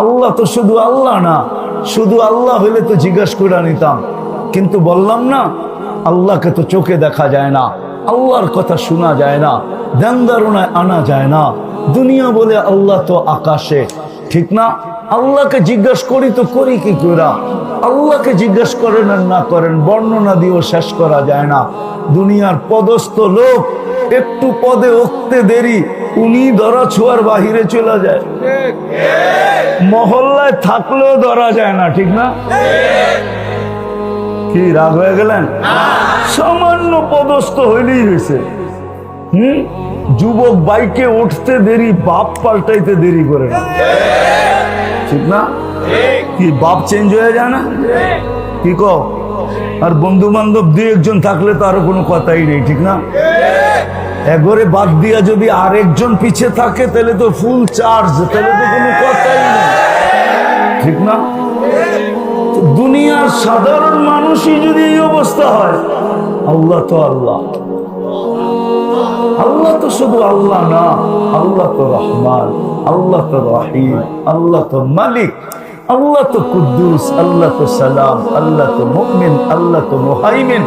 আল্লাহ তো শুধু আল্লাহ না, শুধু আল্লাহ হলে তো জিজ্ঞাসা করে নিতাম। কিন্তু বললাম না, আল্লাহকে তো চোখে দেখা যায় না, আল্লাহর কথা শোনা যায় না, ধ্যান আনা যায় না। দুনিয়া বলে আল্লাহ তো আকাশে, ঠিক না? আল্লাহকে জিজ্ঞাসা করি তো করি কি করা আল্লাহকে জিজ্ঞাসা করেন আর না করেন, বর্ণনা দিয়েও শেষ করা যায় না। দুনিয়ার পদস্থ লোক একটু পদে উঠতে দেরি উনি ধরা ছোঁয়ার বাহিরে চলে যায়। মহল্লায় থাকলেও ধরা যায় না, ঠিক না? কি, রাগ হয়ে গেলেন? সামান্য পদস্থ হইলেই হয়েছে। হুম? যুবক বাইকে উঠতে দেরি, বাপ পাল্টাইতে দেরি করে না। ঠিক না? কি, বাপ চেঞ্জ হয়ে যায় না? কি কো আর বন্ধু বান্ধব দুই একজন থাকলে তো আরও কোনো কথাই নেই, ঠিক না? একবারে বাদ দিয়া যদি আরেকজন পিছে থাকে, তাহলে তো ফুল চার্জ তাহলে তো কোনো কথাই নেই। ঠিক না? দুনিয়ার সাধারণ মানুষই যদি এই অবস্থা হয়, আল্লাহ তো আল্লাহ। আল্লাহ তো শুধু আল্লাহ না, আল্লাহ তো রহমান, আল্লাহ তো রহিম, আল্লাহ তো মালিক। আল্লাহ তো কুদ্দুস, আল্লাহ তো সালাম, আল্লাহ তো মুমিন, আল্লাহ তো মুহাইমিন,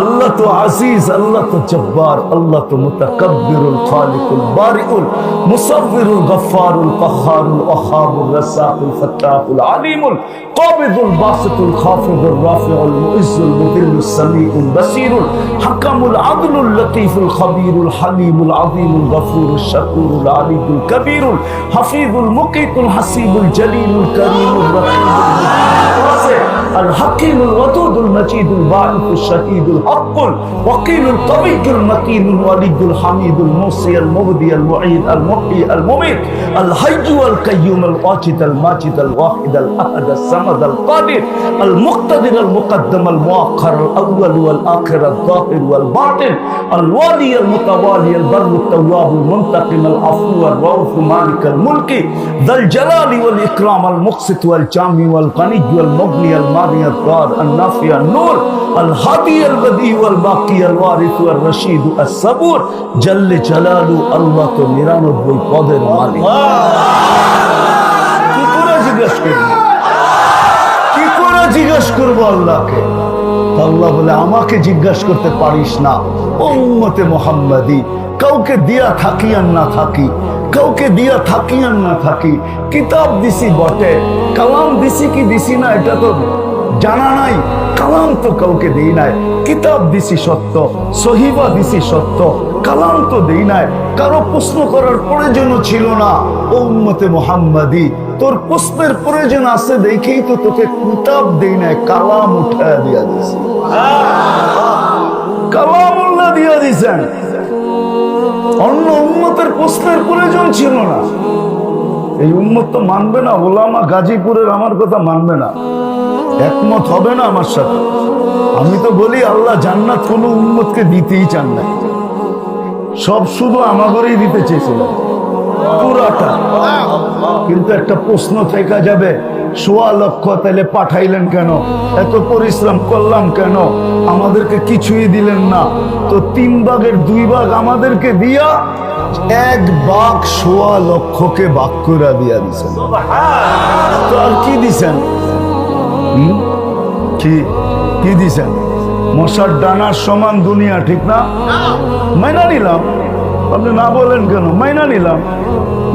আল্লাহ তো আজিজ, আল্লাহ তো জব্বার, আল্লাহ তো মুতাকাব্বিরুল খালিকুল বারিউল, মুসাব্বিরুল গফফারুল কহ্হারুল ওয়াহাবুর রাসাকুল ফাত্তাহুল আলিমুল কাবিদুল বাসিতুল খাফিদুর রাফিউল মুইজ্জুল মুদিল্লুস সামিউল বাসিরুল হাকামুল আদলুল লতীফুল খবীরুল হালিমুল আযীমুল গফুরুল শাকুরুল আলিমুল কবীরুল হাফিজুল মুকিতুল হাসিবুল জলিলুল الحكيم الودود المجيد الباعث الشهيد الحق الوكيل القوي المتين الولي الحميد الموصي المبدي المعيد المحيي المميت الحي والقيوم الواجد الماجد الواحد الاحد الصمد القادر المقتدر المقدم المؤخر الأول والاخر الظاهر والباطن الوالي المتوالي البر التواب المنتقم العفو الرؤوف مالك الملك ذا الجلال والاكرام المقسط والجامع والغني والمغني المالي الضار النافع النور الهادي البديع والباقي الوارث والرشيد الصبور جل جلاله الله তো নিরানব্বই পদের মালিক কি করে জিজ্ঞেস করবো কি করে জিজ্ঞেস করবো আল্লাহকে তো আল্লাহ বলে আমাকে জিজ্ঞাসা করতে পারিস না উম্মতে মোহাম্মদী কাউকে দিয়া থাকি আর না থাকি কাউকে দিয়া থাকি আর না থাকি কিতাব দিছি বটে কালাম দিছি কি দিছি না এটা তো জানা নাই কালাম তো কাউকে দেই নাই কিতাব দিছি সত্য সহিবা দিছি সত্য কালাম তো দেই নাই কারও প্রশ্ন করার প্রয়োজন ছিল না ও উম্মতে মোহাম্মদী তোর প্রশ্নের প্রয়োজন আছে দেখেই তো তোকে কিতাব দেই নাই কালাম উঠায় দিয়া দিছি। কালামুল্লাহ দিয়া দিছেন। অন্য উন্মতের প্রশ্নের প্রয়োজন ছিল না। এই উন্মত তো মানবে না, ওলামা গাজীপুরের আমার কথা মানবে না। একমত হবে না আমার সাথে। আমি তো বলি, আল্লাহ জান্নাত কোনো উন্মতকে দিতেই চান না। সব শুধু আমাগরেই দিতে চেয়েছিলেন। পুরাটা। কিন্তু একটা প্রশ্ন থেকে যাবে সোয়া লক্ষ তাহলে পাঠাইলেন কেন? এত পরিশ্রম করলাম কেন? আমাদেরকে কিছুই দিলেন না। তো তিন ভাগের দুই ভাগ আমাদেরকে দিয়া এক ভাগ সোয়া লক্ষকে ভাগ করে দিয়া দিছেন। তো আর কি দিছেন? কি? কি দিছেন? মশার ডানার সমান দুনিয়া, ঠিক না? মাইনা নিলাম। আপনি না বলেন কেন? মাইনা নিলাম।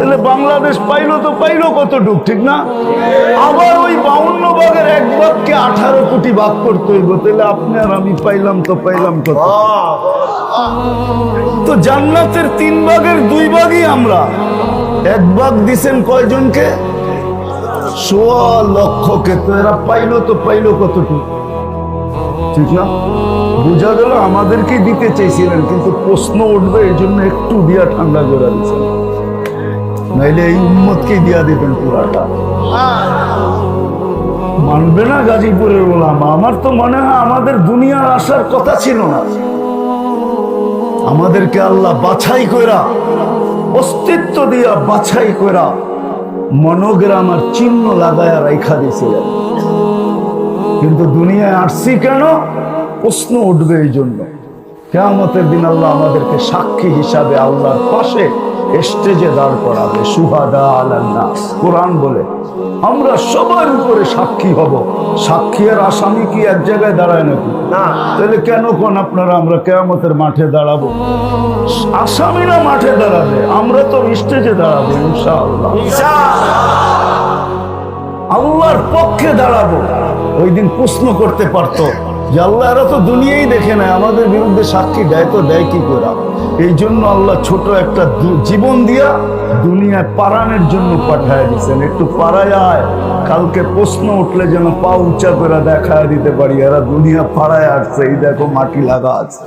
তাহলে বাংলাদেশ পাইলো তো পাইলো কতটুক, ঠিক না? আবার ওই বাউন্ন ভাগের এক ভাগকে আঠারো কোটি ভাগ করতে হইব, তাহলে আপনি আর আমি পাইলাম তো পাইলাম কত? তো জান্নাতের তিন ভাগের দুই ভাগই আমরা। এক ভাগ দিছেন কয়জনকে? সোয়া লক্ষকে, তো এরা পাইলো তো পাইলো কতটুকু? ঠিক না? বোঝা গেল আমাদেরকে দিতে চেয়েছিলেন কিন্তু প্রশ্ন উঠবে এই জন্য একটু দিয়া ঠান্ডা করে দিচ্ছেন। নাইলে এই উম্মতকে দিয়া দিবেন পুরাটা। মানবে না গাজীপুরের ওলামা? আমার তো মনে হয় আমাদের দুনিয়ার আসার কথা ছিল না। আমাদেরকে আল্লাহ বাছাই কইরা, অস্তিত্ব দিয়া বাছাই কইরা মনোগ্রাম আর চিহ্ন লাগায়া রাইখা দিয়েছিলেন। কিন্তু দুনিয়ায় আসছি কেন? প্রশ্ন উঠবে এই জন্য কেয়ামতের দিন আল্লাহ আমাদেরকে সাক্ষী হিসাবে আল্লাহর পাশে স্টেজে দাঁড় করাবে। সুহাদা আল্লাহ কোরআন বলে আমরা সবার উপরে সাক্ষী হব। সাক্ষী আর আসামি কি এক জায়গায় দাঁড়ায় নাকি? না। তাহলে কেন কোন আপনারা আমরা কেয়ামতের মাঠে দাঁড়াবো? আসামিরা মাঠে দাঁড়াবে আমরা তো স্টেজে দাঁড়াবো ইনশাআল্লাহ। আল্লাহর পক্ষে দাঁড়াবো। ওই দিন প্রশ্ন করতে পারতো আল্লাহ এরা তো দুনিয়াই দেখে নেয়, আমাদের বিরুদ্ধে সাক্ষী দেয় তো দেয় কি করে? এই জন্য আল্লাহ ছোট একটা জীবন দিয়া দুনিয়ায় পারানের জন্য পাঠায় দিচ্ছেন একটু পাড়ায় আয়, কালকে প্রশ্ন উঠলে যেন পা উঁচা করে দেখায় দিতে পারি, এরা দুনিয়া পাড়ায় আসছে। এই দেখো মাটি লাগা আছে।